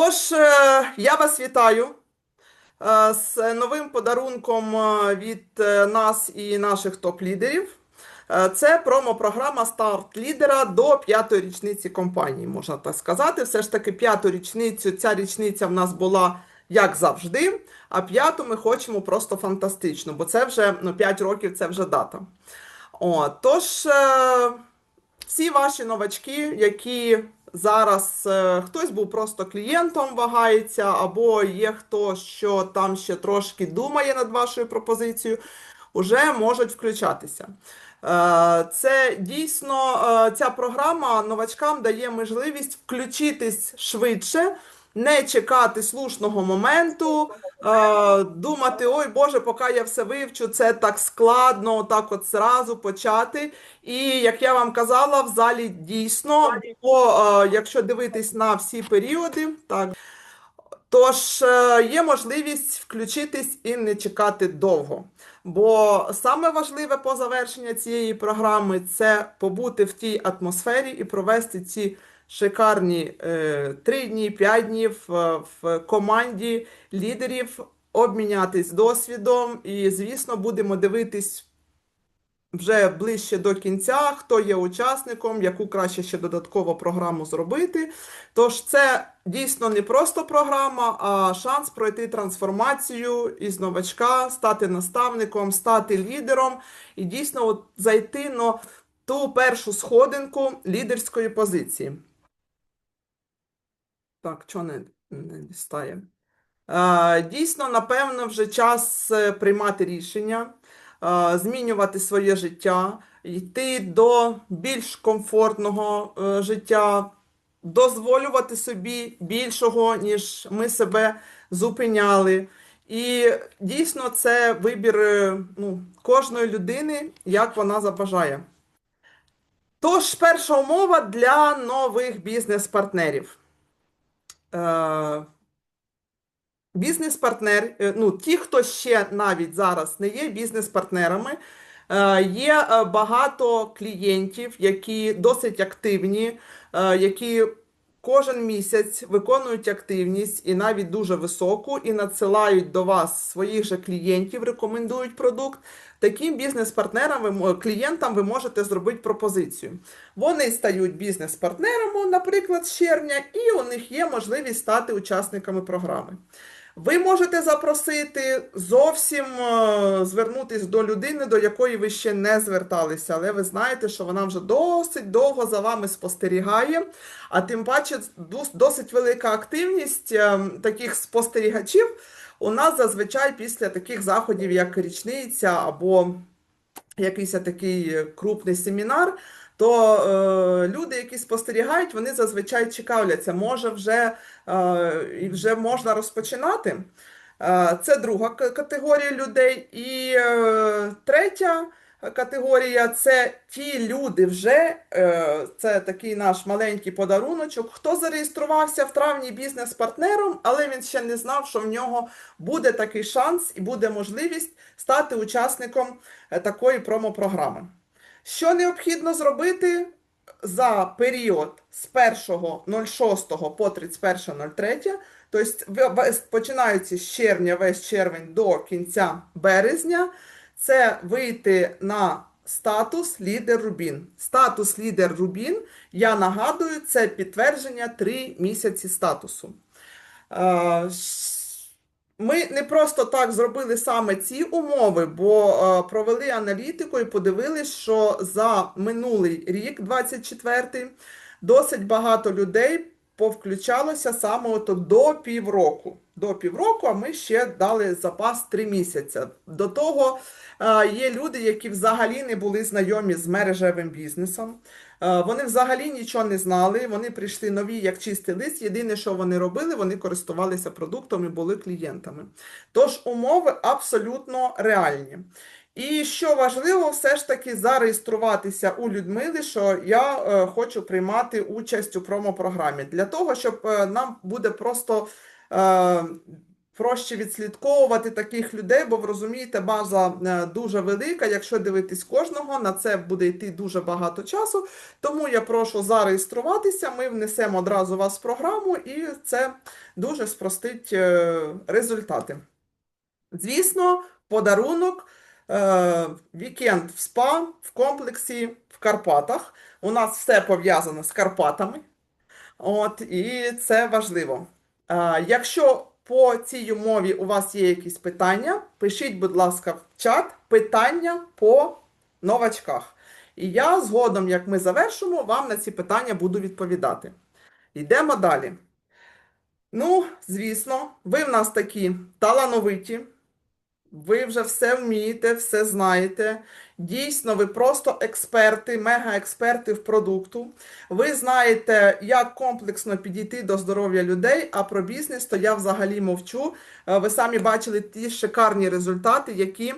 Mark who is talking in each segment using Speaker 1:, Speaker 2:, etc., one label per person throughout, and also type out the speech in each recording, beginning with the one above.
Speaker 1: Тож, е, я вас вітаю е, з новим подарунком е, від нас і наших топ-лідерів. Це промо-програма старт лідера до п'ятої річниці компанії, можна так сказати. Все ж таки, п'яту річницю, ця річниця в нас була як завжди, а п'яту ми хочемо просто фантастично, бо це вже ну, 5 років це вже дата. О, тож, всі ваші новачки, які зараз е, хтось був просто клієнтом, вагається, або є хто, що там ще трошки думає над вашою пропозицією, вже можуть включатися. Е, Це дійсно е, ця програма новачкам дає можливість включитись швидше, не чекати слушного моменту, е, думати, ой Боже, поки я все вивчу, це так складно, так от зразу почати. І як я вам казала, в залі дійсно, бо е, якщо дивитись на всі періоди, так. Тож е, є можливість включитись і не чекати довго. Бо саме важливе по завершенню цієї програми це побути в тій атмосфері і провести ці шикарні е, 3 дні, 5 днів е, в команді лідерів, обмінятись досвідом. І, звісно, будемо дивитись вже ближче до кінця, хто є учасником, яку краще ще додатково програму зробити. Тож це дійсно не просто програма, а шанс пройти трансформацію із новачка, стати наставником, стати лідером і дійсно от зайти на ту першу сходинку лідерської позиції. Так, чого не, не дістає? Е, Дійсно, напевно, вже час е, приймати рішення, е, змінювати своє життя, йти до більш комфортного е, життя, дозволювати собі більшого, ніж ми себе зупиняли. І дійсно це вибір е, ну, кожної людини, як вона забажає. Тож, перша умова для нових бізнес-партнерів. Е, Бізнес-партнер, е, ну, ті, хто ще навіть зараз не є бізнес-партнерами, е, є багато клієнтів, які досить активні, які кожен місяць виконують активність і навіть дуже високу, і надсилають до вас своїх же клієнтів, рекомендують продукт. Таким бізнес-партнерам клієнтам ви можете зробити пропозицію. Вони стають бізнес-партнерами, наприклад, з червня, і у них є можливість стати учасниками програми. Ви можете запросити зовсім е, звернутись до людини, до якої ви ще не зверталися, але ви знаєте, що вона вже досить довго за вами спостерігає, а тим паче досить велика активність е, таких спостерігачів у нас зазвичай після таких заходів, як річниця або якийсь такий крупний семінар, то е, люди, які спостерігають, вони зазвичай цікавляться, може вже, е, вже можна розпочинати. Е, це друга категорія людей. І е, третя категорія це ті люди вже, е, це такий наш маленький подаруночок, хто зареєструвався в травні бізнес-партнером, але він ще не знав, що в нього буде такий шанс і буде можливість стати учасником е, такої промо-програми. Що необхідно зробити за період з 1.06 по 31.03, тобто починаючи з червня, весь червень до кінця березня, це вийти на статус лідер Рубін. Статус лідер Рубін, я нагадую, це підтвердження 3 місяці статусу. Ми не просто так зробили саме ці умови, бо е, провели аналітику і подивились, що за минулий рік, 24-й, досить багато людей повключалося саме ото до півроку. До півроку, а ми ще дали запас 3 місяці. До того е, є люди, які взагалі не були знайомі з мережевим бізнесом. Е, Вони взагалі нічого не знали. Вони прийшли нові, як чистий лист. Єдине, що вони робили, вони користувалися продуктом і були клієнтами. Тож умови абсолютно реальні. І що важливо, все ж таки зареєструватися у Людмили, що я е, хочу приймати участь у промо-програмі. Для того, щоб е, нам буде просто е, проще відслідковувати таких людей, бо ви розумієте, база е, дуже велика. Якщо дивитись кожного, на це буде йти дуже багато часу. Тому я прошу зареєструватися. Ми внесемо одразу вас в програму, і це дуже спростить е, результати. Звісно, подарунок. е, Вікенд в СПА в комплексі в Карпатах. У нас все пов'язано з Карпатами. От, і це важливо. Якщо по цій умові у вас є якісь питання, пишіть, будь ласка, в чат питання по новачках. І я згодом, як ми завершимо, вам на ці питання буду відповідати. Йдемо далі. Ну, звісно, ви в нас такі талановиті. Ви вже все вмієте, все знаєте. Дійсно, ви просто експерти, мега-експерти в продукту. Ви знаєте, як комплексно підійти до здоров'я людей, а про бізнес то я взагалі мовчу. Е, Ви самі бачили ті шикарні результати, які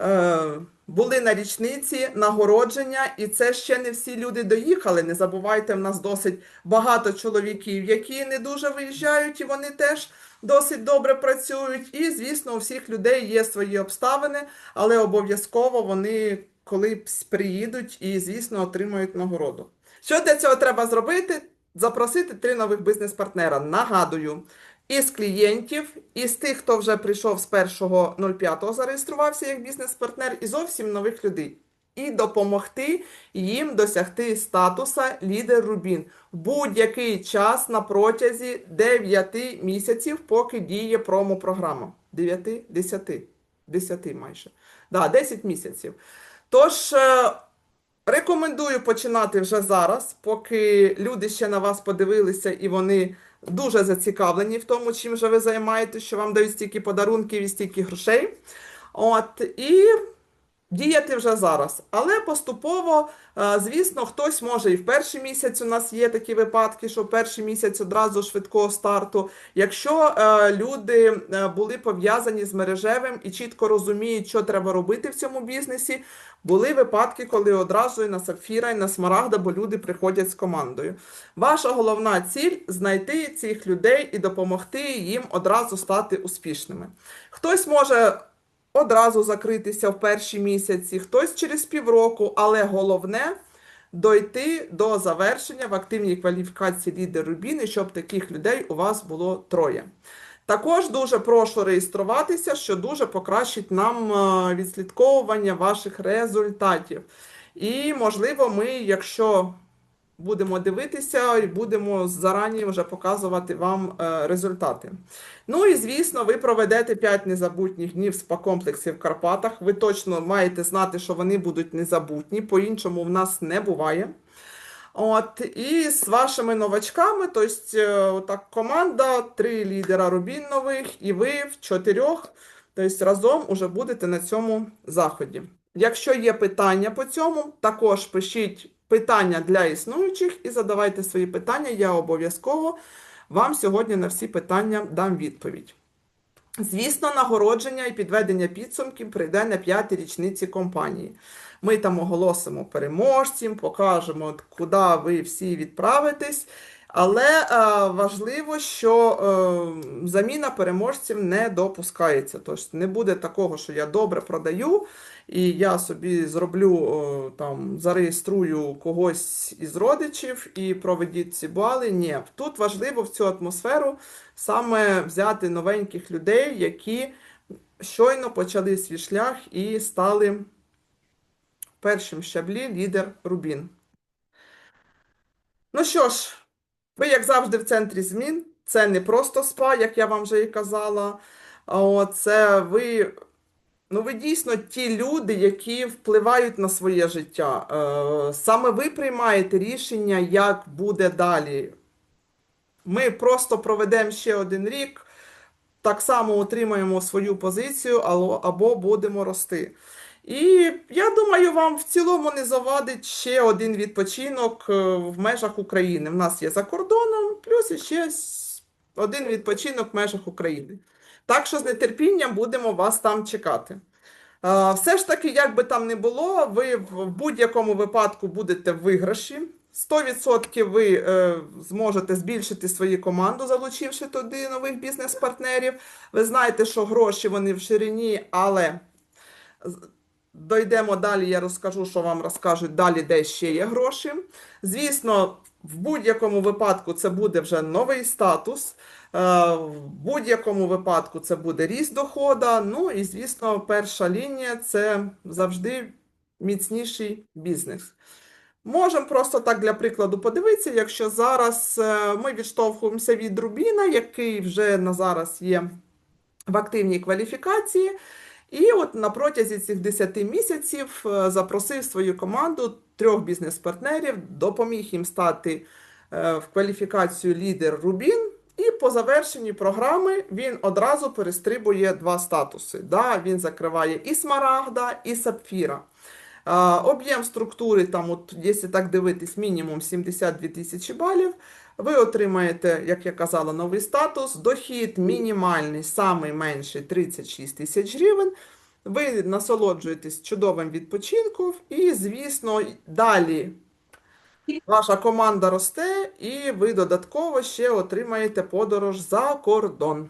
Speaker 1: е, були на річниці нагородження, і це ще не всі люди доїхали. Не забувайте, в нас досить багато чоловіків, які не дуже виїжджають, і вони теж досить добре працюють. І, звісно, у всіх людей є свої обставини, але обов'язково вони коли приїдуть і, звісно, отримають нагороду. Що для цього треба зробити? Запросити три нових бізнес-партнера. Нагадую, із клієнтів, із тих, хто вже прийшов з 1.05 зареєструвався як бізнес-партнер, і зовсім нових людей. І допомогти їм досягти статуса лідер Рубін в будь-який час на протязі 9 місяців, поки діє промо-програма. 9, 10, 10 майже. Да, 10 місяців. Тож, е, рекомендую починати вже зараз, поки люди ще на вас подивилися і вони дуже зацікавлені в тому, чим же ви займаєтесь, що вам дають стільки подарунків і стільки грошей. От, і діяти вже зараз. Але поступово, е, звісно, хтось може і в перший місяць у нас є такі випадки, що перший місяць одразу швидкого старту. Якщо е, люди е, були пов'язані з мережевим і чітко розуміють, що треба робити в цьому бізнесі, були випадки, коли одразу і на сапфіра, і на смарагда, бо люди приходять з командою. Ваша головна ціль знайти цих людей і допомогти їм одразу стати успішними. Хтось може одразу закритися в перші місяці, хтось через півроку, але головне дойти до завершення в активній кваліфікації лідер Рубіни, щоб таких людей у вас було троє. Також дуже прошу реєструватися, що дуже покращить нам е, відслідковування ваших результатів. І, можливо, ми, якщо будемо дивитися і будемо зарані вже показувати вам е, результати. Ну і звісно, ви проведете 5 незабутніх днів спа-комплексів в Карпатах. Ви точно маєте знати, що вони будуть незабутні, по-іншому в нас не буває. От, і з вашими новачками, тобто, так, команда, три лідера Рубін нових, і ви в чотирьох, тобто разом уже будете на цьому заході. Якщо є питання по цьому, також пишіть питання для існуючих і задавайте свої питання. Я обов'язково вам сьогодні на всі питання дам відповідь. Звісно, нагородження і підведення підсумків прийде на п'ятій річниці компанії. Ми там оголосимо переможців, покажемо, куди ви всі відправитесь. Але е, важливо, що е, заміна переможців не допускається. Тож не буде такого, що я добре продаю, і я собі зроблю е, там, зареєструю когось із родичів і проведіть ці бали. Ні, тут важливо в цю атмосферу саме взяти новеньких людей, які щойно почали свій шлях і стали першим щаблі лідер Рубін. Ну що ж, ви, як завжди, в центрі змін. Це не просто спа, як я вам вже і казала. Це ви, ну, ви дійсно ті люди, які впливають на своє життя. Е, Саме ви приймаєте рішення, як буде далі. Ми просто проведемо ще один рік, так само отримаємо свою позицію або, або будемо рости. І я думаю, вам в цілому не завадить ще один відпочинок е, в межах України. В нас є за кордоном, плюс ще один відпочинок в межах України. Так що з нетерпінням будемо вас там чекати. Все ж таки, як би там не було, ви в будь-якому випадку будете в виграші. 100% ви е, зможете збільшити свою команду, залучивши туди нових бізнес-партнерів. Ви знаєте, що гроші вони в ширині, але дойдемо далі, я розкажу, що вам розкажуть далі, де ще є гроші. Звісно, в будь-якому випадку це буде вже новий статус. е, В будь-якому випадку це буде ріст дохода. Ну і, звісно, перша лінія це завжди міцніший бізнес. Можемо просто так для прикладу подивитися, якщо зараз е, ми відштовхуємося від Рубіна, який вже на зараз є в активній кваліфікації, і от на протязі цих 10 місяців е, запросив свою команду трьох бізнес-партнерів, допоміг їм стати е, в кваліфікацію лідер Рубін. І по завершенні програми він одразу перестрибує два статуси. Да, він закриває і Смарагда, і Сапфіра. Об'єм структури, там, от, якщо так дивитись, мінімум 72 тисячі балів. Ви отримаєте, як я казала, новий статус. Дохід мінімальний, самий менший 36 тисяч гривень. Ви насолоджуєтесь чудовим відпочинком, і, звісно, далі ваша команда росте, і ви додатково ще отримаєте подорож за кордон.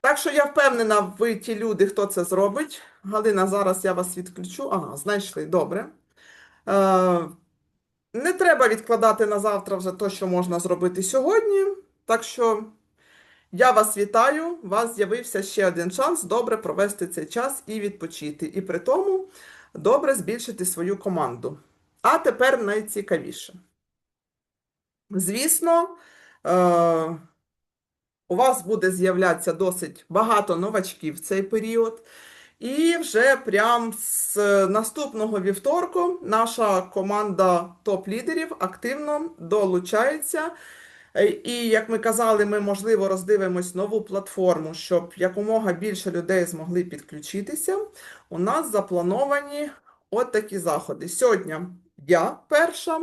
Speaker 1: Так що я впевнена, ви ті люди, хто це зробить. Галина, зараз я вас відключу. Ага, знайшли, добре. Не треба відкладати на завтра вже те, що можна зробити сьогодні. Так що я вас вітаю. У вас з'явився ще один шанс добре провести цей час і відпочити. І при тому добре збільшити свою команду. А тепер найцікавіше. Звісно, е, у вас буде з'являтися досить багато новачків в цей період. І вже прям з наступного вівторку наша команда топ-лідерів активно долучається. Е, І, як ми казали, ми, можливо, роздивимось нову платформу, щоб якомога більше людей змогли підключитися. У нас заплановані от такі заходи. Сьогодні я перша.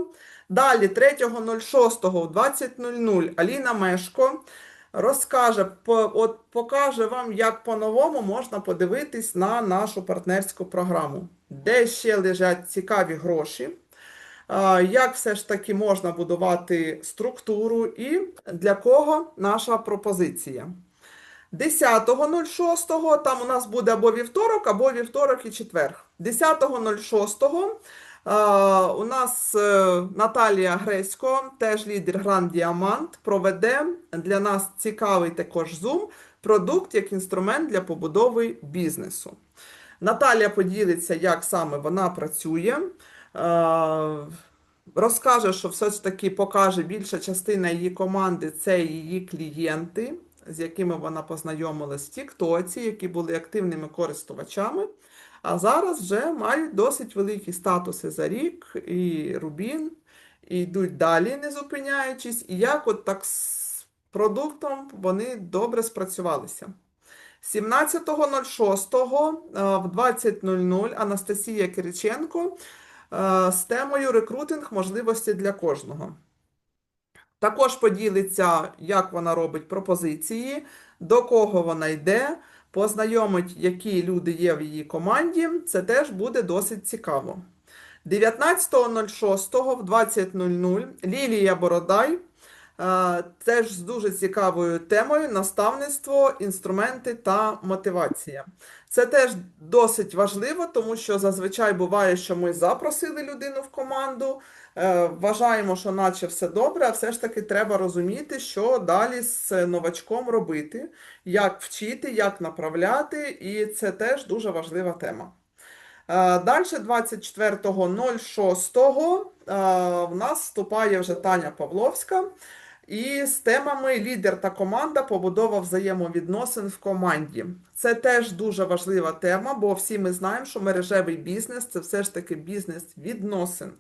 Speaker 1: Далі, 3.06 в 20.00 Аліна Мешко розкаже, по- от покаже вам, як по-новому можна подивитись на нашу партнерську програму, де ще лежать цікаві гроші, як все ж таки можна будувати структуру і для кого наша пропозиція. 10.06 там у нас буде або вівторок, або вівторок і четвер. 10.06 а, у нас е, Наталія Гресько, теж лідер Гранд Діамант, проведе для нас цікавий також Zoom продукт як інструмент для побудови бізнесу. Наталія поділиться, як саме вона працює. е, Розкаже, що все ж таки покаже більша частина її команди це її клієнти, з якими вона познайомилась в Тіктоці, які були активними користувачами. А зараз вже мають досить великі статуси за рік, і Рубін, і йдуть далі, не зупиняючись, і як от так з продуктом вони добре спрацювалися. 17.06 е, в 20.00 Анастасія Кириченко е, з темою рекрутинг можливості для кожного. Також поділиться, як вона робить пропозиції, до кого вона йде, познайомить, які люди є в її команді. Це теж буде досить цікаво. 19.06 в 20.00 Лілія Бородай е, теж з дуже цікавою темою наставництво, інструменти та мотивація. Це теж досить важливо, тому що зазвичай буває, що ми запросили людину в команду, вважаємо, що наче все добре, а все ж таки треба розуміти, що далі з новачком робити, як вчити, як направляти, і це теж дуже важлива тема. Е, Далі 24.06 е, в нас вступає вже Таня Павловська. І з темами лідер та команда побудова взаємовідносин в команді. Це теж дуже важлива тема, бо всі ми знаємо, що мережевий бізнес це все ж таки бізнес відносин.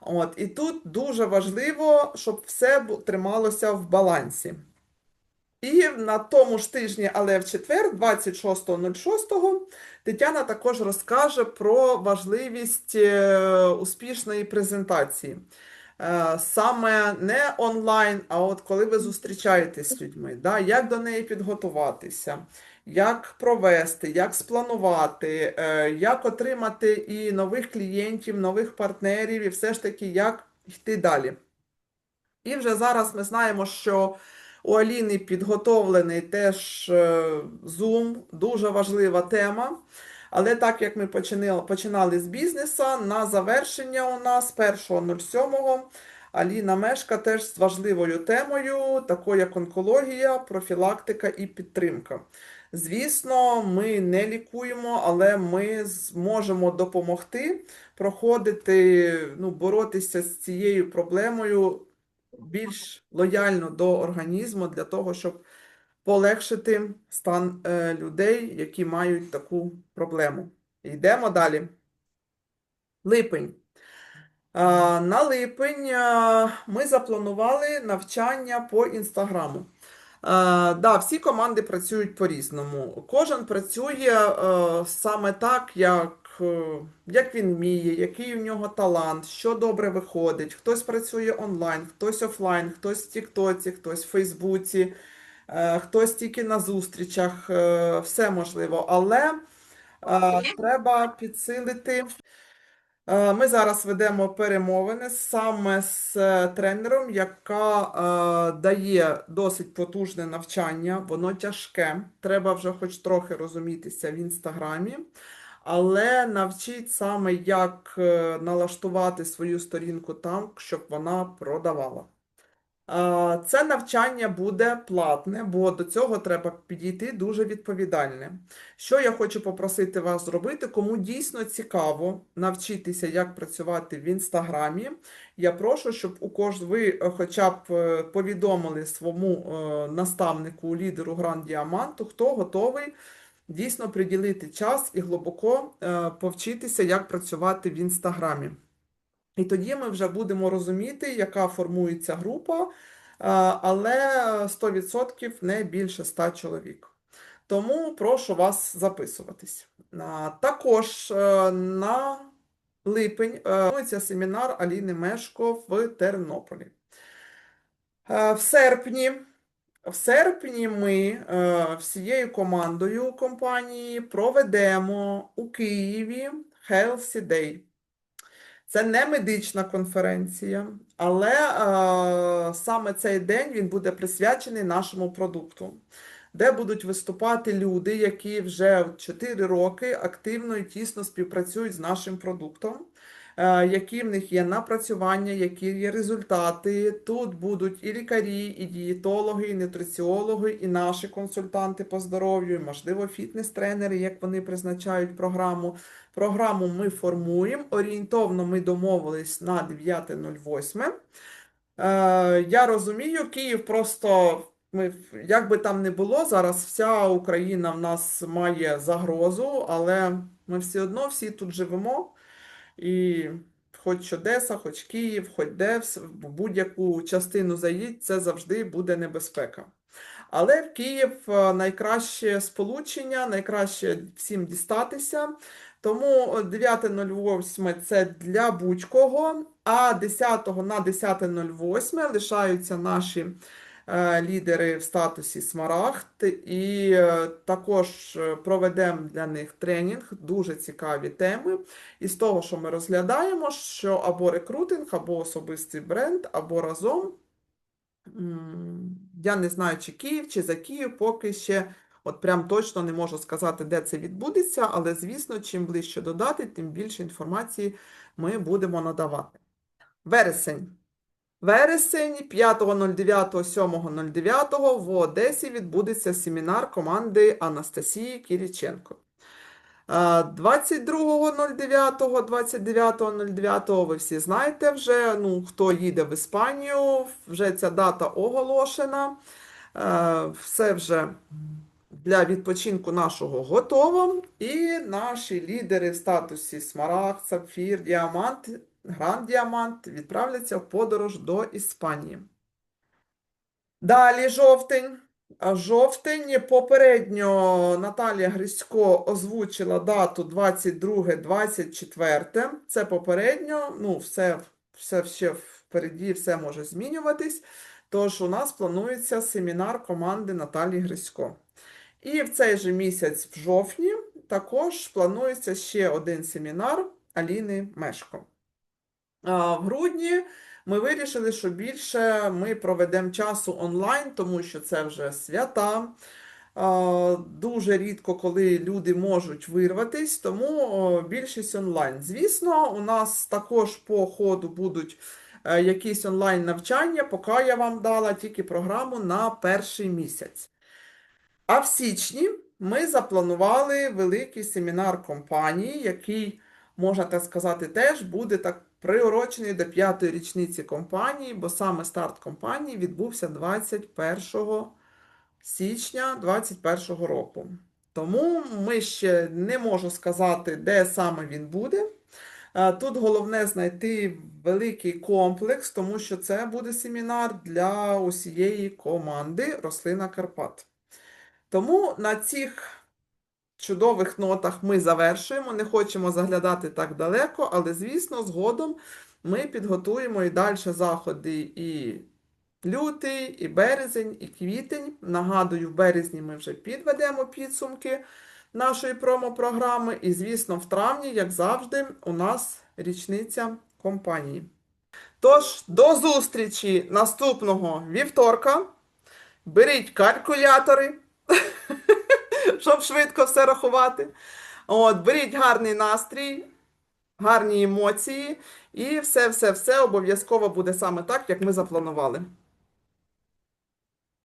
Speaker 1: От, і тут дуже важливо, щоб все трималося в балансі. І на тому ж тижні, але в четвер, 26.06, Тетяна також розкаже про важливість е, успішної презентації. Е, Саме не онлайн, а от коли ви зустрічаєтесь з людьми, да, як до неї підготуватися, як провести, як спланувати, е, як отримати і нових клієнтів, нових партнерів, і все ж таки, як йти далі. І вже зараз ми знаємо, що у Аліни підготовлений теж е, Zoom, дуже важлива тема. Але так як ми починали, починали з бізнесу, на завершення у нас 1.07 Аліна Мешка теж з важливою темою, такою як онкологія, профілактика і підтримка. Звісно, ми не лікуємо, але ми зможемо допомогти проходити, ну, боротися з цією проблемою більш лояльно до організму для того, щоб полегшити стан е, людей, які мають таку проблему. Йдемо далі. Липень. На липень ми запланували навчання по інстаграму. А, Да, всі команди працюють по-різному. Кожен працює е, саме так, як, е, як він вміє, який у нього талант, що добре виходить. Хтось працює онлайн, хтось офлайн, хтось в Тіктоці, хтось в Фейсбуці, е, хтось тільки на зустрічах. е, Все можливо, але е, треба підсилити. Е, Ми зараз ведемо перемовини саме з е, тренером, яка е, дає досить потужне навчання, воно тяжке. Треба вже хоч трохи розумітися в інстаграмі, але навчить саме, як налаштувати свою сторінку там, щоб вона продавала. Е, Це навчання буде платне, бо до цього треба підійти дуже відповідальне. Що я хочу попросити вас зробити, кому дійсно цікаво навчитися, як працювати в інстаграмі. Я прошу, щоб у кож... ви е, хоча б е, повідомили своєму наставнику, лідеру Гранд Діаманту, хто готовий дійсно приділити час і глибоко повчитися, як працювати в інстаграмі. І тоді ми вже будемо розуміти, яка формується група, е, але 100% не більше 100 чоловік. Тому прошу вас записуватись. Також е, на липень е, планується семінар Аліни Мешко в Тернополі. Е, В серпні, в серпні ми е, всією командою компанії проведемо у Києві Healthy Day. Це не медична конференція, але е, саме цей день він буде присвячений нашому продукту, де будуть виступати люди, які вже 4 роки активно і тісно співпрацюють з нашим продуктом, які в них є напрацювання, які є результати. Тут будуть і лікарі, і дієтологи, і нутриціологи, і наші консультанти по здоров'ю, і, можливо, фітнес-тренери, як вони призначають програму. Програму ми формуємо. Орієнтовно ми домовились на 9.08. Е, я розумію, Київ просто, ми, як би там не було, зараз вся Україна в нас має загрозу, але ми все одно всі тут живемо. І хоч Одеса, хоч Київ, хоч де, в будь-яку частину заїдь, це завжди буде небезпека. Але в Київ е, найкраще сполучення, найкраще всім дістатися. Тому 9.08 це для будь-кого, а 10 на 10.08 лишаються наші лідери в статусі Смарагд, і е, також е, проведемо для них тренінг, дуже цікаві теми. І з того, що ми розглядаємо, що або рекрутинг, або особистий бренд, або разом. Я не знаю, чи Київ, чи за Київ, поки ще от прям точно не можу сказати, де це відбудеться, але, звісно, чим ближче до дати, тим більше інформації ми будемо надавати. Вересень. Вересень 5.09, 7.09 в Одесі відбудеться семінар команди Анастасії Кіріченко. Е, 22.09, 29.09 ви всі знаєте вже, ну, хто їде в Іспанію, вже ця дата оголошена. Е, Все вже для відпочинку нашого готово. І наші лідери в статусі Смарагд, Сапфір, Діамант, Гранд Діамант відправляться в подорож до Іспанії. Далі жовтень. Жовтень попередньо Наталія Грисько озвучила дату 22-24. Це попередньо, ну, все, все ще впереді, все може змінюватись. Тож у нас планується семінар команди Наталії Грисько. І в цей же місяць, в жовтні, також планується ще один семінар Аліни Мешко. В грудні ми вирішили, що більше ми проведемо часу онлайн, тому що це вже свята. Дуже рідко, коли люди можуть вирватись, тому більшість онлайн. Звісно, у нас також по ходу будуть е, якісь онлайн навчання, поки я вам дала тільки програму на перший місяць. А в січні ми запланували великий семінар компанії, який, можна так сказати, теж буде так приурочений до п'ятої річниці компанії, бо саме старт компанії відбувся 21 січня 2021 року. Тому ми ще не можу сказати, де саме він буде. Е, Тут головне знайти великий комплекс, тому що це буде семінар для усієї команди Рослина Карпат. Тому на цих чудових нотах ми завершуємо. Не хочемо заглядати так далеко, але, звісно, згодом ми підготуємо і далі заходи і лютий, і березень, і квітень. Нагадую, в березні ми вже підведемо підсумки нашої промо-програми. І, звісно, в травні, як завжди, у нас річниця компанії. Тож, до зустрічі наступного вівторка. Беріть калькулятори, щоб швидко все рахувати. От, беріть гарний настрій, гарні емоції, і все-все-все обов'язково буде саме так, як ми запланували.